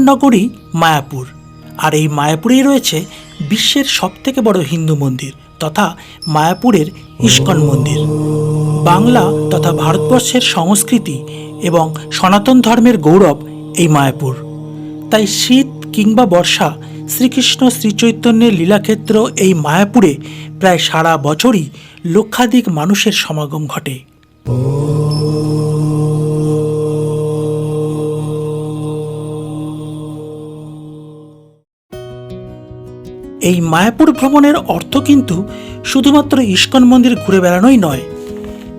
মায়ার নগরী মায়াপুর। আর এই মায়াপুরেই রয়েছে বিশ্বের সবথেকে বড় হিন্দু মন্দির তথা মায়াপুরের ইস্কন মন্দির। বাংলা তথা ভারতবর্ষের সংস্কৃতি এবং সনাতন ধর্মের গৌরব এই মায়াপুর। তাই শীত কিংবা বর্ষা শ্রীকৃষ্ণ শ্রীচৈতন্যের লীলাক্ষেত্র এই মায়াপুরে প্রায় সারা বছরই লক্ষাধিক মানুষের সমাগম ঘটে। এই মায়াপুর ভ্রমণের অর্থ কিন্তু শুধুমাত্র ইস্কন মন্দির ঘুরে বেড়ানোই নয়।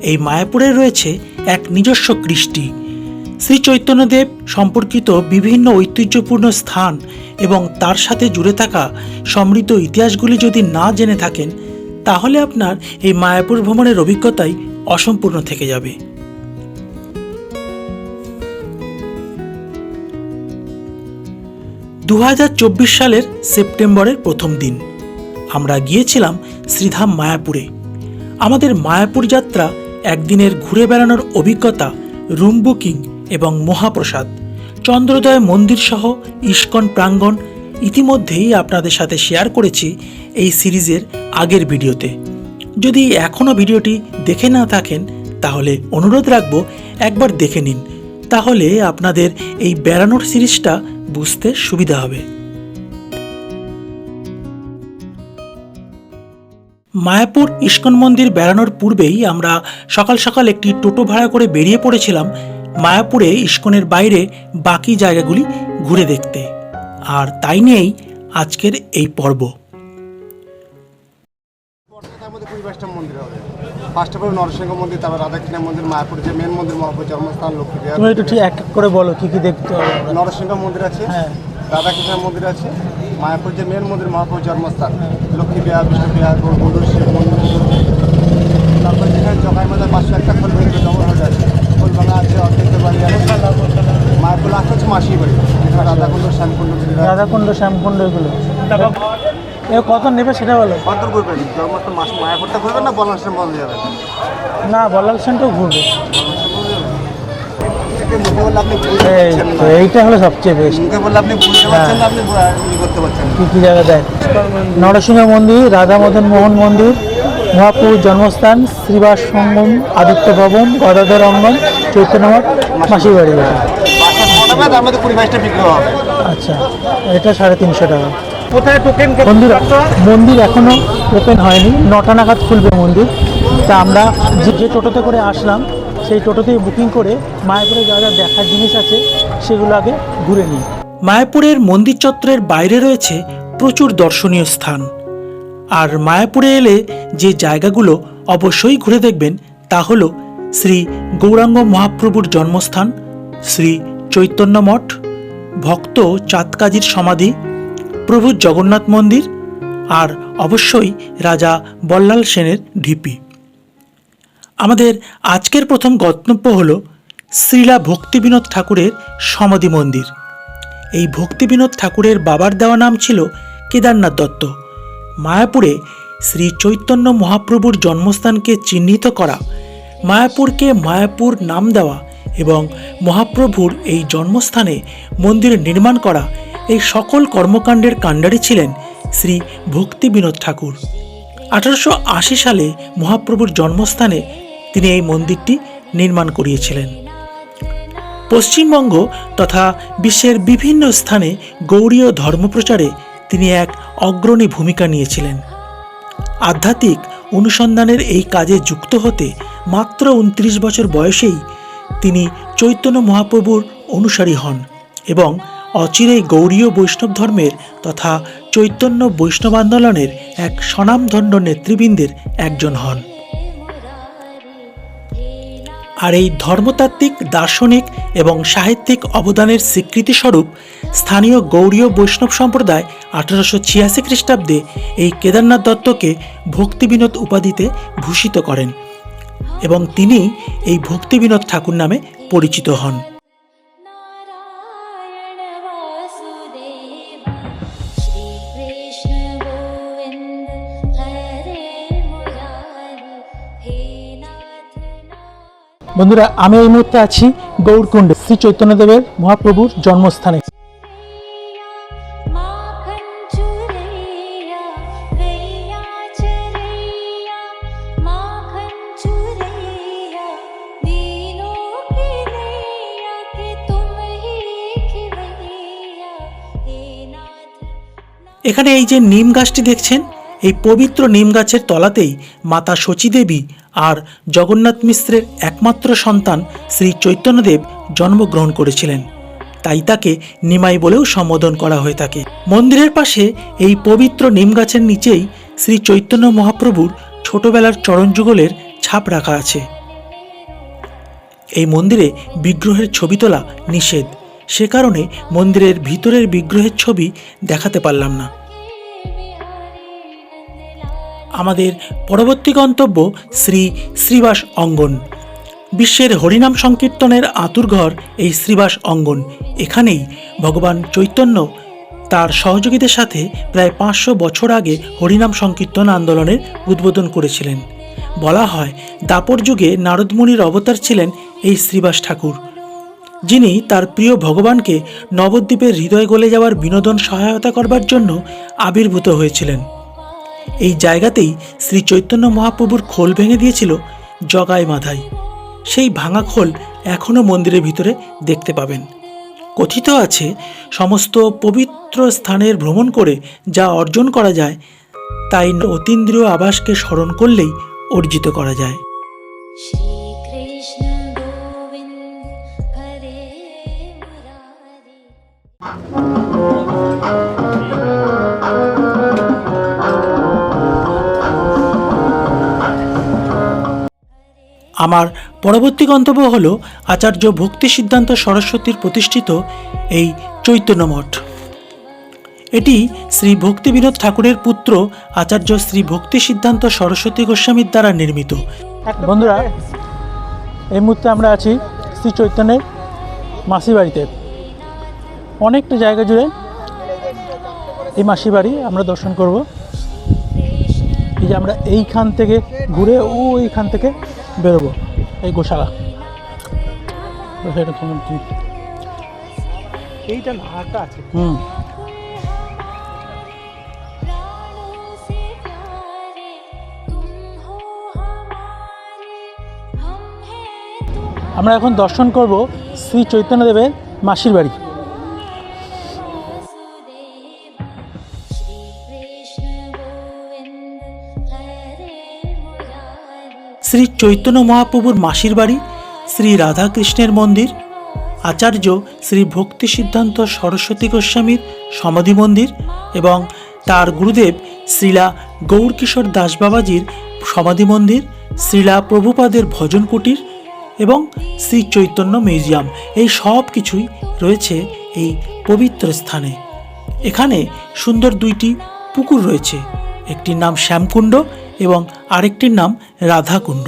এই মায়াপুরে রয়েছে এক নিজস্ব কৃষ্টি। শ্রী চৈতন্যদেব সম্পর্কিত বিভিন্ন ঐতিহ্যপূর্ণ স্থান এবং তার সাথে জুড়ে থাকা সমৃদ্ধ ইতিহাসগুলি যদি না জেনে থাকেন, তাহলে আপনার এই মায়াপুর ভ্রমণের অভিজ্ঞতাই অসম্পূর্ণ থেকে যাবে। দু হাজার চব্বিশ সালের সেপ্টেম্বরের প্রথম দিন। আমরা গিয়েছিলাম শ্রীধাম মায়াপুরে। আমাদের মায়াপুর যাত্রা একদিনের ঘুরে বেড়ানোর অভিজ্ঞতা, রুম বুকিং এবং মহাপ্রসাদ, চন্দ্রোদয় মন্দির সহ ইস্কন প্রাঙ্গণ ইতিমধ্যেই আপনাদের সাথে শেয়ার করেছি এই সিরিজের আগের ভিডিওতে। যদি এখনও ভিডিওটি দেখে না থাকেন, তাহলে অনুরোধ রাখব একবার দেখে নিন। তাহলে আপনাদের এই বেড়ানোর সিরিজটা বুঝতে সুবিধা হবে। মায়াপুর ইস্কন মন্দির বেড়ানোর পূর্বেই আমরা সকাল সকাল একটি টোটো ভাড়া করে বেরিয়ে পড়েছিলাম মায়াপুরে ইস্কনের বাইরে বাকি জায়গাগুলি ঘুরে দেখতে। আর তাই নিয়েই আজকের এই পর্ব। ফার্স্ট অফ অল নরসিংহ মন্দির তারপর রাধাকৃষ্ণ মন্দির মায়াপুর যে মেন মন্দির মহাপুর জন্মস্থান লক্ষ্মী বিহার তুমি একটু ঠিক এক এক করে বলো কি কি দেখতে হবে নরসিংহ মন্দির আছে হ্যাঁ। রাধাকৃষ্ণ মন্দির আছে মায়াপুর যে মেন মন্দির মহাপুর জন্মস্থান লক্ষ্মী বিহার বিষ্ণু বিহার গৌর শিব মন্দির। তারপর যেখানে জগাই মাজার পাশে একটা খোল ভেঙে জঙ্গল হয়ে আছে খোলভাঙা আছে অর্ধেক বাড়ি আছে। মায়াপুর লাস্ট হচ্ছে মাসি বাড়ি রাধাকুণ্ড শ্যামকুণ্ড রাধাকুণ্ড শ্যামকুণ্ড এগুলো। এ কত নেবে সেটা বলো। কত ঘুরবেন জন্মস্থান মাস মায়াপুরটা ঘুরবেন না বলাংশের বন্ধ যাবেন না বলাল সেন্টাও ঘুরবে। এইটা হলো সবচেয়ে না। কি কি জায়গা দেয়? নরসিংহ মন্দির রাধা মদন মোহন মন্দির মহাপুর জন্মস্থান শ্রীবাস সঙ্গম আদিত্য ভবন গদাধর অঙ্গন চৈতন্যমঠ মাসির বাড়ি। আচ্ছা এটা সাড়ে তিনশো টাকা। কোথায় টোকেন মন্দির মন্দির এখনও ওপেন হয়নি। নটা নাগাদ খুলবে মন্দির। তা আমরা যে যে টোটোতে করে আসলাম সেই টোটোতেই বুকিং করে মায়াপুরে যা যা দেখার জিনিস আছে সেগুলো আগে ঘুরে নিই। মায়াপুরের মন্দির চত্বরের বাইরে রয়েছে প্রচুর দর্শনীয় স্থান। আর মায়াপুরে এলে যে জায়গাগুলো অবশ্যই ঘুরে দেখবেন তা হলো শ্রী গৌরাঙ্গ মহাপ্রভুর জন্মস্থান শ্রী চৈতন্য মঠ ভক্ত চাঁদকাজির সমাধি প্রভু জগন্নাথ মন্দির আর অবশ্যই রাজা বল্লাল সেনের ঢিপি। আমাদের আজকের প্রথম গন্তব্য হল শ্রীলা ভক্তিবিনোদ ঠাকুরের সমাধি মন্দির। এই ভক্তিবিনোদ ঠাকুরের বাবার দেওয়া নাম ছিল কেদারনাথ দত্ত। মায়াপুরে শ্রী চৈতন্য মহাপ্রভুর জন্মস্থানকে চিহ্নিত করা, মায়াপুরকে মায়াপুর নাম দেওয়া এবং মহাপ্রভুর এই জন্মস্থানে মন্দির নির্মাণ করা এই সকল কর্মকাণ্ডের কাণ্ডারি ছিলেন শ্রী ভক্তি বিনোদ ঠাকুর। আঠারোশো আশি সালে মহাপ্রভুর জন্মস্থানে তিনি এই মন্দিরটি নির্মাণ করিয়েছিলেন। পশ্চিমবঙ্গ তথা বিশ্বের বিভিন্ন স্থানে গৌড়ীয় ধর্মপ্রচারে তিনি এক অগ্রণী ভূমিকা নিয়েছিলেন। আধ্যাত্মিক অনুসন্ধানের এই কাজে যুক্ত হতে মাত্র উনত্রিশ বছর বয়সেই তিনি চৈতন্য মহাপ্রভুর অনুসারী হন এবং অচিরেই গৌড়ীয় বৈষ্ণব ধর্মের তথা চৈতন্য বৈষ্ণব আন্দোলনের এক স্বনামধন্য নেতৃবৃন্দের একজন হন। আর এই ধর্মতাত্ত্বিক, দার্শনিক এবং সাহিত্যিক অবদানের স্বীকৃতিস্বরূপ স্থানীয় গৌড়ীয় বৈষ্ণব সম্প্রদায় আঠারোশো ছিয়াশি খ্রিস্টাব্দে এই কেদারনাথ দত্তকে ভক্তিবিনোদ উপাধিতে ভূষিত করেন এবং তিনি এই ভক্তিবিনোদ ঠাকুর নামে পরিচিত হন। বন্ধুরা আমি এই মুহূর্তে আছি গৌরকুণ্ডে। শ্রী চৈতন্যদেবের মহাপ্রভুর জন্মস্থানে। এখানে এই যে নিম গাছটি দেখছেন এই পবিত্র নিম গাছের তলাতেই মাতা শচীদেবী আর জগন্নাথ মিশ্রের একমাত্র সন্তান শ্রী চৈতন্যদেব জন্মগ্রহণ করেছিলেন। তাই তাকে নিমাই বলেও সম্বোধন করা হয়ে থাকে। মন্দিরের পাশে এই পবিত্র নিম গাছের নিচেই শ্রী চৈতন্য মহাপ্রভুর ছোটবেলার চরণযুগলের ছাপ রাখা আছে। এই মন্দিরে বিগ্রহের ছবি তোলা নিষেধ। সে কারণে মন্দিরের ভিতরের বিগ্রহের ছবি দেখাতে পারলাম না। আমাদের পরবর্তী গন্তব্য শ্রী শ্রীবাস অঙ্গন। বিশ্বের হরিনাম সংকীর্তনের আতুরঘর এই শ্রীবাস অঙ্গন। এখানেই ভগবান চৈতন্য তার সহযোগীদের সাথে প্রায় পাঁচশো বছর আগে হরিনাম সংকীর্তন আন্দোলনের উদ্বোধন করেছিলেন। বলা হয়, দাপর যুগে নারদমুনির অবতার ছিলেন এই শ্রীবাস ঠাকুর। যিনি তার প্রিয় ভগবানকে নবদ্বীপের হৃদয় গলে যাওয়ার বিনোদন সহায়তা করবার জন্য আবির্ভূত হয়েছিলেন। এই জায়গাতেই শ্রী চৈতন্য মহাপ্রভুর খোল ভেঙে দিয়েছিল জগায় মাধাই। সেই ভাঙা খোল এখনও মন্দিরের ভিতরে দেখতে পাবেন। কথিত আছে, সমস্ত পবিত্র স্থানের ভ্রমণ করে যা অর্জন করা যায়, তাই অতীন্দ্রীয় আবাসকে স্মরণ করলেই অর্জিত করা যায়। Thank you. আমার পরবর্তী গন্তব্য হল আচার্য ভক্তি সিদ্ধান্ত সরস্বতীর প্রতিষ্ঠিত এই চৈতন্য মঠ। এটি শ্রী ভক্তি বিনোদ ঠাকুরের পুত্র আচার্য শ্রী ভক্তি সিদ্ধান্ত সরস্বতী গোস্বামীর দ্বারা নির্মিত। বন্ধুরা, এই মুহূর্তে আমরা আছি শ্রী চৈতন্যের মাসি বাড়িতে। অনেকটা জায়গা জুড়ে এই মাসি বাড়ি আমরা দর্শন করব। এই যে আমরা এইখান থেকে ঘুরে ও এইখান থেকে বেরোবো। এই গোশালা। এইটা না আছে। হুম। আমরা এখন দর্শন করব শ্রী চৈতন্যদেবের মাসির বাড়ি। শ্রী চৈতন্য মহাপ্রভুর মাসির বাড়ি, শ্রী রাধাকৃষ্ণের মন্দির, আচার্য শ্রী ভক্তি সিদ্ধান্ত সরস্বতী গোস্বামীর সমাধি মন্দির এবং তার গুরুদেব শ্রীলা গৌরকিশোর দাস বাবাজির সমাধি মন্দির, শ্রীলা প্রভুপাদের ভজন কুটির এবং শ্রী চৈতন্য মিউজিয়াম। এই সব কিছুই রয়েছে এই পবিত্র স্থানে। এখানে সুন্দর দুইটি পুকুর রয়েছে। একটির নাম শ্যামকুণ্ড এবং আরেকটির নাম রাধাকুণ্ড।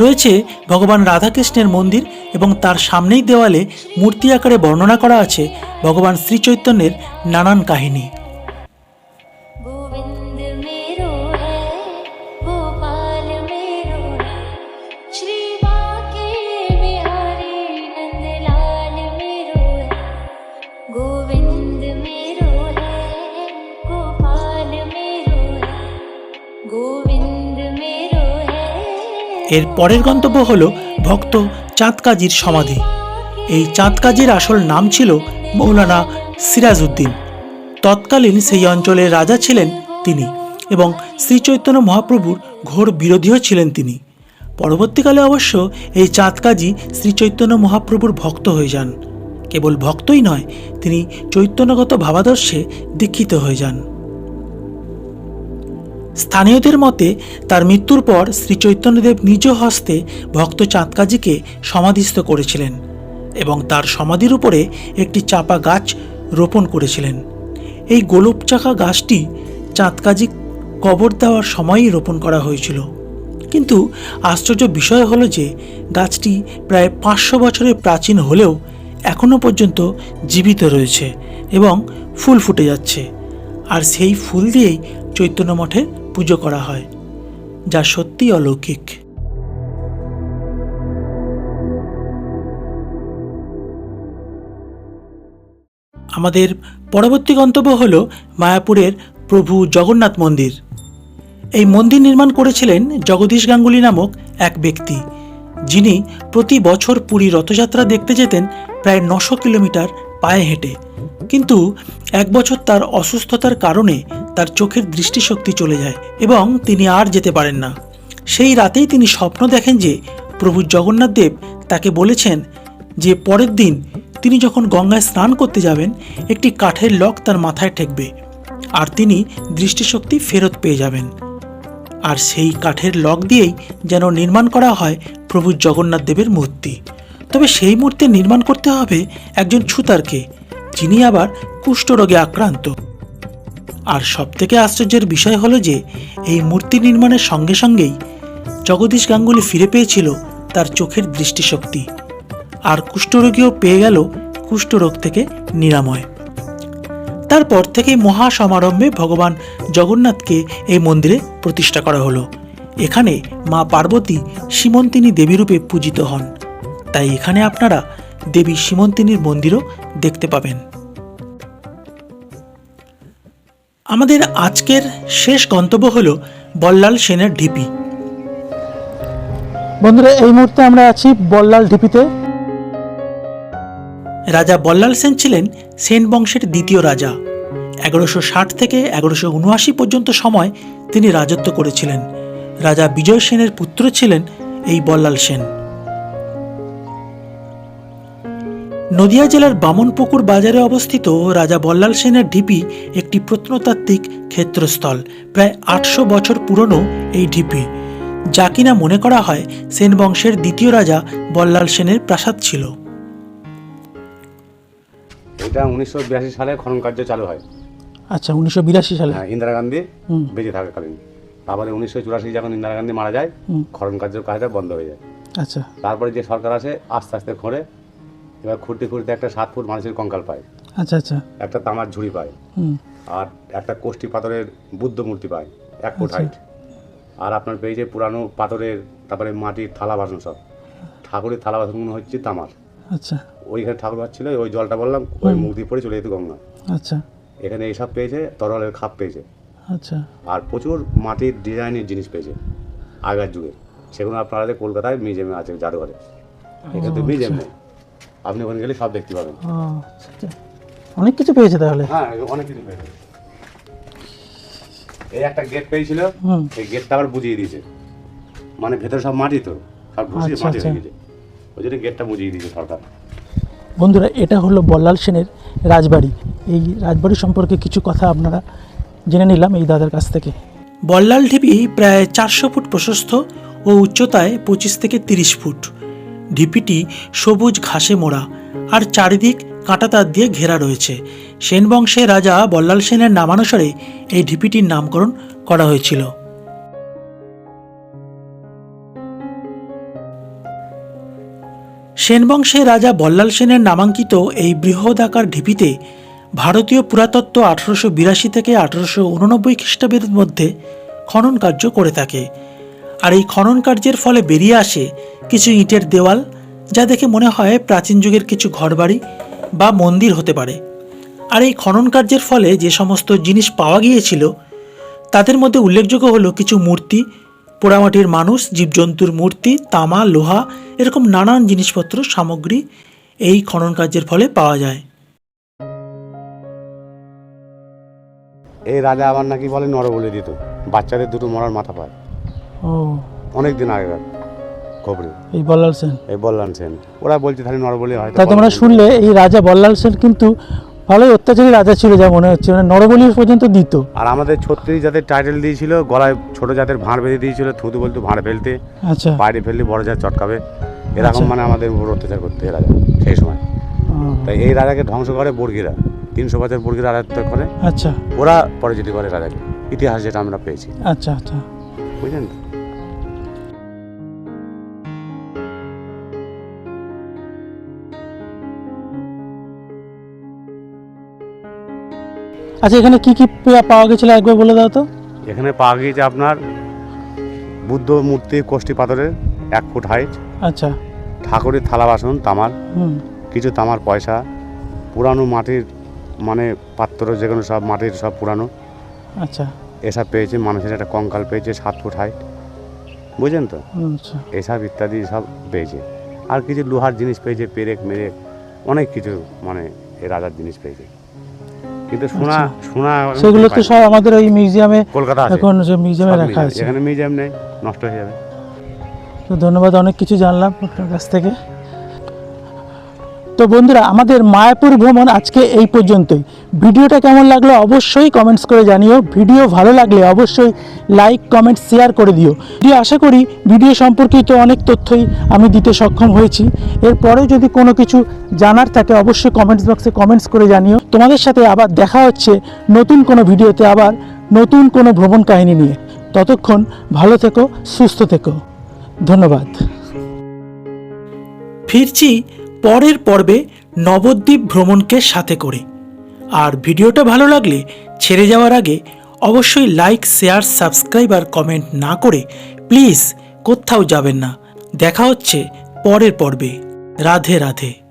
রয়েছে ভগবান রাধাকৃষ্ণের মন্দির এবং তার সামনেই দেওয়ালে মূর্তি আকারে বর্ণনা করা আছে ভগবান শ্রীচৈতন্যের নানান কাহিনী। এর পরের গন্তব্য হল ভক্ত চাঁদকাজির সমাধি। এই চাঁদকাজির আসল নাম ছিল মৌলানা সিরাজউদ্দিন। তৎকালীন সেই অঞ্চলের রাজা ছিলেন তিনি এবং শ্রীচৈতন্য মহাপ্রভুর ঘোর বিরোধীও ছিলেন তিনি। পরবর্তীকালে অবশ্য এই চাঁদকাজি শ্রীচৈতন্য মহাপ্রভুর ভক্ত হয়ে যান। কেবল ভক্তই নয়, তিনি চৈতন্যগত ভাবাদর্শে দীক্ষিত হয়ে যান। স্থানীয়দের মতে, তার মৃত্যুর পর শ্রী চৈতন্যদেব নিজ হস্তে ভক্ত চাঁদকাজিকে সমাধিস্থ করেছিলেন এবং তার সমাধির উপরে একটি চাপা গাছ রোপণ করেছিলেন। এই গোলপ চাকা গাছটি চাঁদকাজি কবর দেওয়ার সময়ই রোপণ করা হয়েছিল। কিন্তু আশ্চর্য বিষয় হলো যে, গাছটি প্রায় পাঁচশো বছরের প্রাচীন হলেও এখনও পর্যন্ত জীবিত রয়েছে এবং ফুল ফুটে যাচ্ছে। আর সেই ফুল দিয়েই চৈতন্য মঠে পুজো করা হয়, যা সত্যি অলৌকিক। আমাদের পরবর্তী গন্তব্য হল মায়াপুরের প্রভু জগন্নাথ মন্দির। এই মন্দির নির্মাণ করেছিলেন জগদীশ গাঙ্গুলি নামক এক ব্যক্তি, যিনি প্রতি বছর পুরী রথযাত্রা দেখতে যেতেন প্রায় নশো কিলোমিটার পায়ে হেঁটে। কিন্তু এক বছর তার অসুস্থতার কারণে তার চোখের দৃষ্টিশক্তি চলে যায় এবং তিনি আর যেতে পারেন না। সেই রাতেই তিনি স্বপ্ন দেখেন যে প্রভু জগন্নাথ দেব তাকে বলেছেন যে পরের দিন তিনি যখন গঙ্গায় স্নান করতে যাবেন, একটি কাঠের লক তার মাথায় ঠেকবে আর তিনি দৃষ্টিশক্তি ফেরত পেয়ে যাবেন। আর সেই কাঠের লক দিয়েই যেন নির্মাণ করা হয় প্রভু জগন্নাথ দেবের মূর্তি। তবে সেই মূর্তি নির্মাণ করতে হবে একজন ছুতারকে। যিনি আবার কুষ্ঠরোগে আক্রান্ত। আর সবথেকে আশ্চর্যের বিষয় হলো যে, এই মূর্তি নির্মাণের সঙ্গে সঙ্গেই জগদীশ গাঙ্গুলি ফিরে পেয়েছিল তার চোখের দৃষ্টিশক্তি। আর কুষ্ঠরোগীও পেয়ে গেল কুষ্ঠরোগ থেকে নিরাময়। তারপর থেকে মহা সমারম্ভে ভগবান জগন্নাথকে এই মন্দিরে প্রতিষ্ঠা করা হলো। এখানে মা পার্বতী সীমন্তিনী দেবীরূপে পূজিত হন। তাই এখানে আপনারা দেবী সীমন্তিনীর মন্দিরও দেখতে পাবেন। আমাদের আজকের শেষ গন্তব্য হল বল্লাল সেনের ঢিপি। বন্ধুরা এই মুহূর্তে আমরা আছি বল্লাল ঢিপিতে। রাজা বল্লাল সেন ছিলেন সেন বংশের দ্বিতীয় রাজা। এগারোশো ষাট থেকে এগারোশো উনআশি পর্যন্ত সময় তিনি রাজত্ব করেছিলেন। রাজা বিজয় সেনের পুত্র ছিলেন এই বল্লাল সেন। নদিয়া জেলার বামনপুকুর বাজারে অবস্থিত রাজা বল্লাল সেনের ঢিপি একটি প্রত্নতাত্ত্বিক ক্ষেত্রস্থল। প্রায় আটশো বছর পুরনো এই ঢিপি। যা কিনা মনে করা হয় সেন বংশের দ্বিতীয় রাজা বল্লাল সেনের প্রাসাদ ছিল। এটা উনিশশো বিরাশি সালে খনন কার্য চালু হয়। আচ্ছা উনিশশো বিরাশি সালে? হ্যাঁ ইন্দিরা গান্ধী হুম। বেঁচে থাকাকালীন। তারপরে উনিশশো চুরাশি যখন ইন্দিরা গান্ধী মারা যায়। খনন কার্যের কাজটা বন্ধ হয়ে যায়। আচ্ছা। তারপরে যে সরকার আসে আস্তে আস্তে খোঁড়ে এবার খুঁড়তে খুঁড়তে একটা সাত ফুট মানুষের কঙ্কাল পায়। আচ্ছা আচ্ছা। একটা তামার ঝুড়ি পায়। আর একটা কোষ্ঠী পাথরের বুদ্ধ মূর্তি পায় এক ফুট আচ্ছা। হাইট আর আপনার পেয়েছে পুরানো পাথরের তারপরে মাটির থালা বাসন সব। ঠাকুরের থালা বাসনগুলো হচ্ছে তামার। আচ্ছা। ওইখানে ঠাকুর ছিল ওই জলটা বললাম ওই মুখ দিয়ে পড়ে চলে যেত গঙ্গা। আচ্ছা। এখানে এইসব পেয়েছে তরলের খাপ পেয়েছে আচ্ছা। আর প্রচুর মাটির ডিজাইনের জিনিস পেয়েছে আগের যুগে। সেগুলো আপনারা কলকাতায় মিউজিয়ামে আছে জাদুঘরে। এখানে তো মিউজিয়াম নেই। আপনি ওখানে গেলে সব দেখতে পাবেন। আচ্ছা, আচ্ছা। অনেক কিছু পেয়েছে তাহলে? হ্যাঁ অনেক কিছু পেয়েছে। এই একটা গেট পেয়েছিল হুম। এই গেটটা আবার বুঝিয়ে দিয়েছে। মানে ভেতরে সব মাটি তো সব ঘুষিয়ে আচ্ছা, মাটি আচ্ছা। হয়ে গেছে। ওই জন্য গেটটা বুঝিয়ে দিয়েছে সরকার। বন্ধুরা এটা হলো বল্লাল সেনের রাজবাড়ি। এই রাজবাড়ি সম্পর্কে কিছু কথা আপনারা জেনে নিলাম এই দাদার কাছ থেকে। বল্লাল ঢিপি প্রায় চারশো ফুট প্রশস্ত ও উচ্চতায় পঁচিশ থেকে তিরিশ ফুট। ঢিপিটি সবুজ ঘাসে মোড়া আর চারিদিক কাঁটাতার দিয়ে ঘেরা রয়েছে। সেন বংশের রাজা বল্লাল সেনের নামানুসারে এই ঢিপিটির নামকরণ করা হয়েছিল। সেন বংশের রাজা বল্লাল সেনের নামাঙ্কিত এই বৃহদাকার ঢিপিতে ভারতীয় পুরাতত্ত্ব আঠারোশো বিরাশি থেকে আঠারোশো উননব্বই খ্রিস্টাব্দের মধ্যে খনন কার্য করে থাকে। আর এই খনন কার্যের ফলে বেরিয়ে আসে কিছু ইটের দেওয়াল যা দেখে মনে হয় প্রাচীন যুগের কিছু ঘরবাড়ি বা মন্দির হতে পারে। আর এই খনন কার্যের ফলে যে সমস্ত জিনিস পাওয়া গিয়েছিল তাদের মধ্যে উল্লেখযোগ্য হলো কিছু মূর্তি পোড়ামাটির মানুষ জীবজন্তুর মূর্তি তামা লোহা এরকম নানান জিনিসপত্র সামগ্রী এই খনন কার্যের ফলে পাওয়া যায়। এই রাজা আবার নাকি বলে নর বলে দিত। বাচ্চাদের দুটো মরার মাথা পায়। ও। অনেক দিন আগেকার। খবরে? এই বল্লাল সেন। এই বললাম সেন। ওরা বলছে তাহলে নর বলে হয়। তা তোমরা শুনলে এই রাজা বল্লাল সেন কিন্তু ভালোই অত্যাচারী রাজা ছিল যা মনে হচ্ছে। মানে নরবলি পর্যন্ত দিত। আর আমাদের ছত্রিশ জাতের টাইটেল দিয়েছিল গলায় ছোট জাতের ভাঁড় বেঁধে দিয়েছিল থুতু বলতো ভাঁড় ফেলতে। আচ্ছা। বাইরে ফেললে বড় জাত চটকাবে। এরকম আচ্ছা। মানে আমাদের উপর অত্যাচার করতে রাজা সেই সময়। তাই এই রাজাকে ধ্বংস করে বর্গিরা। তিনশো বছর বর্গিরা রাজত্ব করে। আচ্ছা। ওরা পরাজিত করে রাজাকে। ইতিহাস যেটা আমরা পেয়েছি। আচ্ছা আচ্ছা। বুঝলেন আচ্ছা এখানে কি কি পাওয়া গেছিল একবার বলে দাও তো। এখানে পাওয়া গিয়েছে আপনার বুদ্ধ মূর্তি কষ্টি পাথরের এক ফুট হাইট আচ্ছা। ঠাকুরের থালা বাসন তামার কিছু তামার পয়সা পুরানো মাটির মানে পাত্র যেগুলো সব মাটির সব পুরানো। আচ্ছা। এসব পেয়েছে মানুষের একটা কঙ্কাল পেয়েছে সাত ফুট হাইট বুঝলেন তো? আচ্ছা। এসব ইত্যাদি সব পেয়েছে। আর কিছু লোহার জিনিস পেয়েছে পেরেক মেরেক অনেক কিছু মানে এ রাজার জিনিস পেয়েছে। কিন্তু সোনা সোনা সেগুলো তো সব আমাদের ওই মিউজিয়ামে কলকাতা এখন যে মিউজিয়ামে রাখা আছে। এখানে মিউজিয়াম নেই নষ্ট হয়ে যাবে। তো ধন্যবাদ অনেক কিছু জানলাম আপনার কাছ থেকে। তো বন্ধুরা, আমাদের মায়াপুর ভ্রমণ আজকে এই পর্যন্তই। ভিডিওটা কেমন লাগল অবশ্যই কমেন্টস করে জানিও। ভিডিও ভালো লাগলে অবশ্যই লাইক কমেন্ট শেয়ার করে দিও। ভিডিও আশা করি ভিডিও সম্পর্কিত অনেক তথ্যই আমি দিতে সক্ষম হয়েছি। এরপরেও যদি কোনো কিছু জানার থাকে অবশ্যই কমেন্টস বক্সে কমেন্টস করে জানিও। তোমাদের সাথে আবার দেখা হচ্ছে নতুন কোনো ভিডিওতে আবার নতুন কোনো ভ্রমণ কাহিনী নিয়ে। ততক্ষণ ভালো থেকো, সুস্থ থেকো। ধন্যবাদ। ফিরছি পরের পর্বে নবদ্বীপ ভ্রমণকে সাথে করে। আর ভিডিওটা ভালো লাগলে ছেড়ে যাওয়ার আগে অবশ্যই লাইক শেয়ার সাবস্ক্রাইব আর কমেন্ট না করে প্লিজ কোথাও যাবেন না। দেখা হচ্ছে পরের পর্বে। রাধে রাধে।